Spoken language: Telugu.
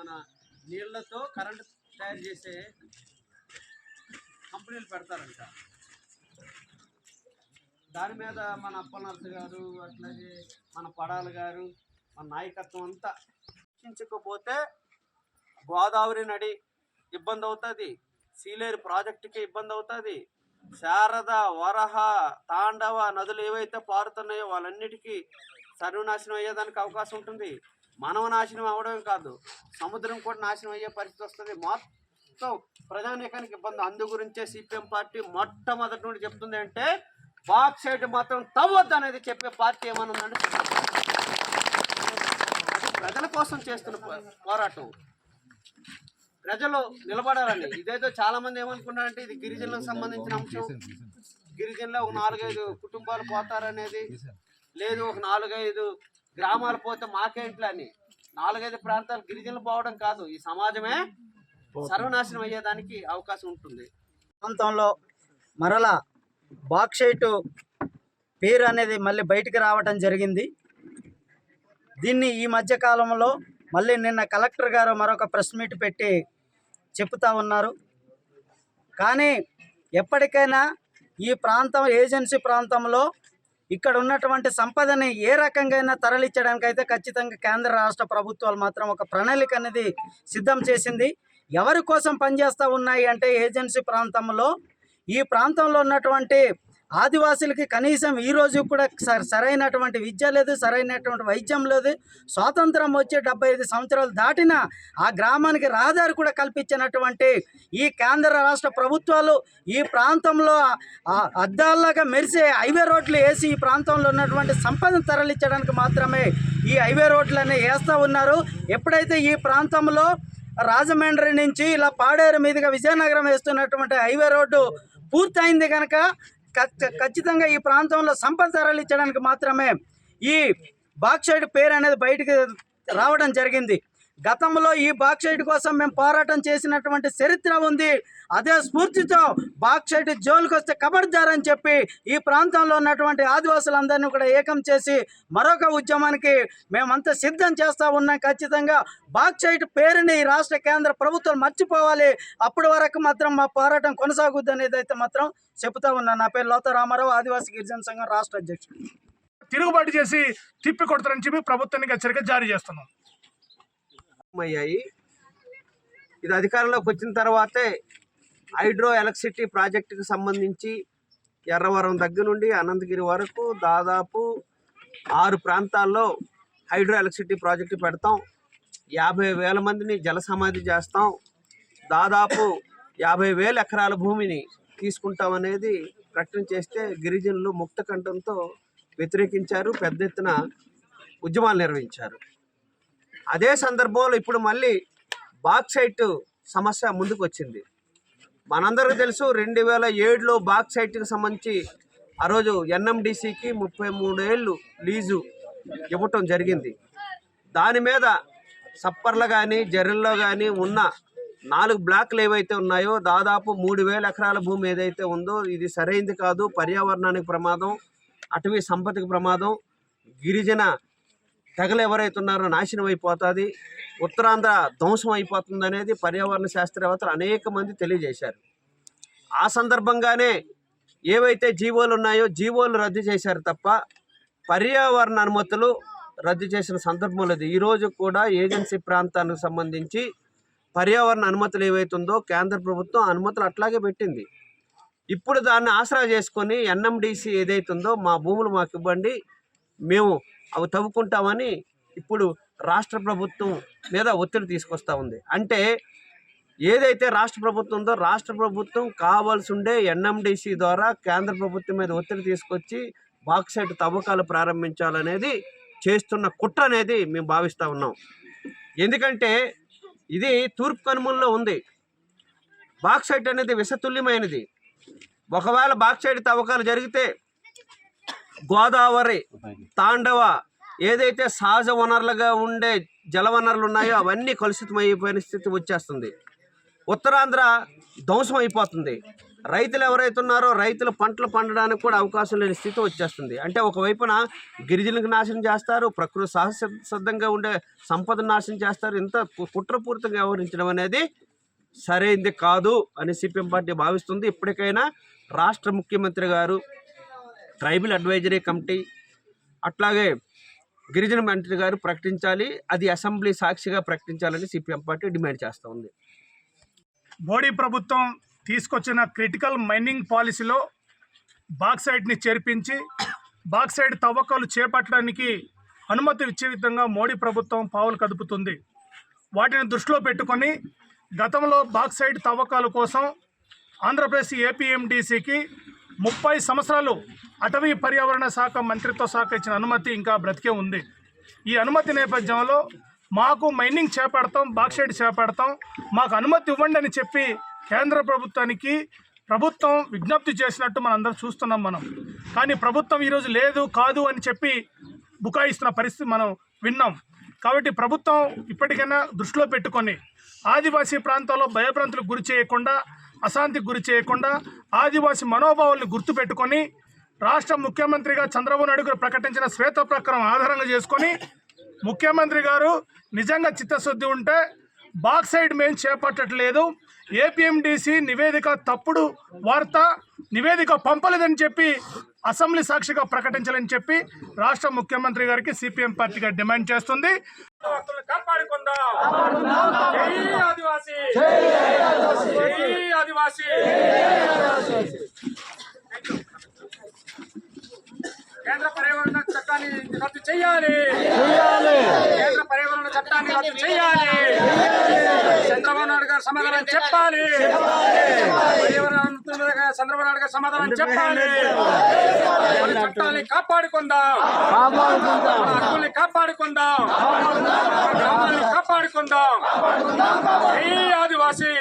మన నీళ్ళతో కరెంట్ తయారు చేసే కంపెనీలు పెడతారంట. దాని మీద మన అప్పనర్స్ గారు అట్లాగే మన పడాల గారు మన నాయకత్వం అంతా రక్షించకపోతే గోదావరి నడి ఇబ్బంది అవుతుంది. సీలేరు ప్రాజెక్టుకి ఇబ్బంది అవుతుంది. శారద వరహ తాండవ నదులు ఏవైతే పారుతున్నాయో వాళ్ళన్నిటికీ సర్వనాశనం అయ్యేదానికి అవకాశం ఉంటుంది. మనవ నాశనం అవడమే కాదు. సముద్రం కూడా నాశనం అయ్యే పరిస్థితి వస్తుంది. మొత్తం ప్రజానీకానికి ఇబ్బంది. అందు గురించే సిపిఎం పార్టీ మొట్టమొదటి నుండి చెప్తుంది అంటే బాక్ సైడ్ మాత్రం తవ్వద్దు అనేది చెప్పే పార్టీ ఏమన్నా ప్రజల కోసం చేస్తున్న పో- పోరాటం. ప్రజలు నిలబడాలండి. ఇదేదో చాలా మంది ఏమనుకున్నారంటే ఇది గిరిజనులకు సంబంధించిన అంశం. గిరిజనులో ఒక నాలుగైదు కుటుంబాలు పోతారనేది. లేదు ఒక నాలుగైదు గ్రామాలు పోతే మాకేంట్లే అని నాలుగైదు ప్రాంతాలు గిరిజనులు పోవడం కాదు. ఈ సమాజమే సర్వనాశనం అయ్యేదానికి అవకాశం ఉంటుంది. ప్రాంతంలో మరలా బాక్సైట్ పేరు అనేది మళ్ళీ బయటికి రావటం జరిగింది. దీన్ని ఈ మధ్య కాలంలో మళ్ళీ నిన్న కలెక్టర్ గారు మరొక ప్రెస్ మీట్ పెట్టి చెప్తా ఉన్నారు. కానీ ఎప్పటికైనా ఈ ప్రాంతం ఏజెన్సీ ప్రాంతంలో ఇక్కడ ఉన్నటువంటి సంపదని ఏ రకంగా తరలించడానికి అయితే ఖచ్చితంగా కేంద్ర రాష్ట్ర ప్రభుత్వాలు మాత్రం ఒక ప్రణాళిక అనేది సిద్ధం చేసింది. ఎవరి కోసం పనిచేస్తూ ఉన్నాయి అంటే ఏజెన్సీ ప్రాంతంలో ఈ ప్రాంతంలో ఉన్నటువంటి ఆదివాసులకి కనీసం ఈ రోజు కూడా స- సరైనటువంటి విద్య లేదు సరైనటువంటి వైద్యం లేదు. స్వాతంత్రం వచ్చే డెబ్బై ఐదు సంవత్సరాలు దాటిన ఆ గ్రామానికి రహదారి కూడా కల్పించినటువంటి ఈ కేంద్ర రాష్ట్ర ప్రభుత్వాలు ఈ ప్రాంతంలో అద్దాల్లాగా మెరిసే హైవే రోడ్లు వేసి ఈ ప్రాంతంలో ఉన్నటువంటి సంపదను తరలించడానికి మాత్రమే ఈ హైవే రోడ్లనే వేస్తూ ఉన్నారు. ఎప్పుడైతే ఈ ప్రాంతంలో రాజమండ్రి నుంచి ఇలా పాడేరు మీదుగా విజయనగరం వేస్తున్నటువంటి హైవే రోడ్డు పూర్తయింది కనుక ఖచ్చితంగా ఈ ప్రాంతంలో సంపద తరలించడానికి మాత్రమే ఈ బాక్సైడ్ పేరు అనేది బయటికి రావడం జరిగింది. గతంలో ఈ బాక్సైట్ కోసం మేము పోరాటం చేసినటువంటి చరిత్ర ఉంది. అదే స్ఫూర్తితో బాక్సైట్ జోన్కి వస్తే కబడ్దార్ చెప్పి ఈ ప్రాంతంలో ఉన్నటువంటి ఆదివాసులందరినీ కూడా ఏకం చేసి మరొక ఉద్యమానికి మేమంతా సిద్ధం చేస్తూ ఉన్నాం. ఖచ్చితంగా బాక్సైట్ పేరుని ఈ రాష్ట్ర కేంద్ర ప్రభుత్వం మర్చిపోవాలి. అప్పటి వరకు మాత్రం మా పోరాటం కొనసాగుద్ది అనేది అయితే మాత్రం చెబుతా ఉన్నాను నా పేరు లోత రామారావు ఆదివాసీ గిరిజన సంఘం రాష్ట్ర అధ్యక్షుడు. తిరుగుబాటు చేసి తిప్పి కొడతారని చెప్పి ప్రభుత్వానికి హెచ్చరిక జారీ చేస్తున్నాం. అయ్యాయి ఇది అధికారంలోకి వచ్చిన తర్వాతే హైడ్రో ఎలక్ట్రిసిటీ ప్రాజెక్టుకి సంబంధించి ఎర్రవరం దగ్గర నుండి అనంతగిరి వరకు దాదాపు ఆరు ప్రాంతాల్లో హైడ్రో ఎలక్ట్రిసిటీ ప్రాజెక్టు పెడతాం. యాభై వేల మందిని జల సమాధి చేస్తాం. దాదాపు యాభై వేల ఎకరాల భూమిని తీసుకుంటాం అనేది ప్రకటన చేస్తే గిరిజనులు ముక్త కంఠంతో వ్యతిరేకించారు పెద్ద ఎత్తున ఉద్యమాలు నిర్వహించారు. అదే సందర్భంలో ఇప్పుడు మళ్ళీ బాక్సైట్ సమస్య ముందుకు వచ్చింది మనందరికీ తెలుసు రెండు వేల ఏడులో బాక్సైట్కి సంబంధించి ఆ రోజు ఎన్ఎండిసికి ముప్పై మూడేళ్ళు లీజు ఇవ్వటం జరిగింది. దాని మీద సప్పర్లు కానీ జర్రల్లో కానీ ఉన్న నాలుగు బ్లాక్లు ఏవైతే ఉన్నాయో దాదాపు మూడు వేల ఎకరాల భూమి ఏదైతే ఉందో ఇది సరైంది కాదు. పర్యావరణానికి ప్రమాదం అటవీ సంపదకి ప్రమాదం గిరిజన తెగలు ఎవరైతున్నారో నాశనం అయిపోతుంది ఉత్తరాంధ్ర ధ్వంసం అయిపోతుంది అనేది పర్యావరణ శాస్త్రవేత్తలు అనేక మంది తెలియజేశారు. ఆ సందర్భంగానే ఏవైతే జీవోలు ఉన్నాయో జీవోలు రద్దు చేశారు తప్ప పర్యావరణ అనుమతులు రద్దు చేసిన సందర్భం లేదు. ఈరోజు కూడా ఏజెన్సీ ప్రాంతానికి సంబంధించి పర్యావరణ అనుమతులు ఏవైతుందో కేంద్ర ప్రభుత్వం అనుమతులు అట్లాగే పెట్టింది. ఇప్పుడు దాన్ని ఆసరా చేసుకొని ఎన్ఎండిసి ఏదైతుందో మా భూములు మాకు ఇవ్వండి మేము అవి తవ్వుకుంటామని ఇప్పుడు రాష్ట్ర ప్రభుత్వం మీద ఒత్తిడి తీసుకొస్తా ఉంది. అంటే ఏదైతే రాష్ట్ర ప్రభుత్వం ఉందో రాష్ట్ర ప్రభుత్వం కావాల్సి ఉండే ఎన్ఎండిసి ద్వారా కేంద్ర ప్రభుత్వం మీద ఒత్తిడి తీసుకొచ్చి బాక్సైట్ తవ్వకాలు ప్రారంభించాలనేది చేస్తున్న కుట్ర అనేది మేము భావిస్తూ ఉన్నాం. ఎందుకంటే ఇది తూర్పు కనుమల్లో ఉంది. బాక్సైట్ అనేది విషతుల్యమైనది. ఒకవేళ బాక్సైట్ తవ్వకాలు జరిగితే గోదావరి తాండవ ఏదైతే సహజ వనరులుగా ఉండే జల వనరులు ఉన్నాయో అవన్నీ కలుషితమయ్యే పరిస్థితి వచ్చేస్తుంది. ఉత్తరాంధ్ర ధ్వంసం అయిపోతుంది రైతులు ఎవరైతే ఉన్నారో రైతులు పంటలు పండడానికి కూడా అవకాశం లేని స్థితి వచ్చేస్తుంది. అంటే ఒకవైపున గిరిజనులకు నాశనం చేస్తారు ప్రకృతి సహజ సిద్ధంగా ఉండే సంపదను నాశనం చేస్తారు ఇంత కుట్రపూరితంగా వ్యవహరించడం అనేది సరైంది కాదు అని సిపిఎం పార్టీ భావిస్తుంది. ఇప్పటికైనా రాష్ట్ర ముఖ్యమంత్రి గారు ట్రైబల్ అడ్వైజరీ కమిటీ అట్లాగే గిరిజన మంత్రి గారు ప్రకటించాలి అది అసెంబ్లీ సాక్షిగా ప్రకటించాలని సిపిఎం పార్టీ డిమాండ్ చేస్తూ ఉంది. మోడీ ప్రభుత్వం తీసుకొచ్చిన క్రిటికల్ మైనింగ్ పాలసీలో బాక్సైడ్ని చేర్పించి బాక్సైడ్ తవ్వకాలు చేపట్టడానికి అనుమతి ఇచ్చే విధంగా మోడీ ప్రభుత్వం పావులు కదుపుతుంది. వాటిని దృష్టిలో పెట్టుకొని గతంలో బాక్సైడ్ తవ్వకాల కోసం ఆంధ్రప్రదేశ్ ఏపీఎండిసికి ముప్పై సంవత్సరాలు అటవీ పర్యావరణ శాఖ మంత్రిత్వ శాఖ ఇచ్చిన అనుమతి ఇంకా బ్రతికే ఉంది. ఈ అనుమతి నేపథ్యంలో మాకు మైనింగ్ చేపడతాం బాక్సైడ్ చేపడతాం. మాకు అనుమతి ఇవ్వండి అని చెప్పి కేంద్ర ప్రభుత్వానికి ప్రభుత్వం విజ్ఞప్తి చేసినట్టు మనం అందరం చూస్తున్నాం మనం. కానీ ప్రభుత్వం ఈరోజు లేదు కాదు అని చెప్పి బుకాయిస్తున్న పరిస్థితి మనం విన్నాం. కాబట్టి ప్రభుత్వం ఇప్పటికైనా దృష్టిలో పెట్టుకొని ఆదివాసీ ప్రాంతాల్లో భయభ్రాంతులకు గురి చేయకుండా అశాంతికి గురి చేయకుండా ఆదివాసీ మనోభావాలను గుర్తుపెట్టుకొని రాష్ట్ర ముఖ్యమంత్రిగా చంద్రబాబు నాయుడు గారు ప్రకటించిన ప్రకారం ఆధారంగా చేసుకొని ముఖ్యమంత్రి గారు నిజంగా చిత్తశుద్ధి ఉంటే బాక్సైడ్ మేము చేపట్టట్లేదు. ఏపీఎండిసి నివేదిక తప్పుడు వార్త నివేదిక పంపలేదని చెప్పి అసెంబ్లీ సాక్షిగా ప్రకటించాలని చెప్పి రాష్ట్ర ముఖ్యమంత్రి గారికి సిపిఎం పార్టీగా డిమాండ్ చేస్తుంది. కాపాడుకుందాం జై ఆదివాసీ. జై ఆదివాసీ. కేంద్ర పర్యావరణ చట్టాన్ని రద్దు చేయాలి. కేంద్ర పర్యావరణ చట్టాన్ని రద్దు చేయాలి. చంద్రబాబు నాయుడు గారు సమాధానం చెప్పాలి. చంద్రబాబు నాయుడు గారు సమాధానం చెప్పాలి. మన చట్టాన్ని కాపాడుకుందాం. మన హక్కుల్ని కాపాడుకుందాం. గ్రామాన్ని కాపాడుకుందాం. జై ఆదివాసీ.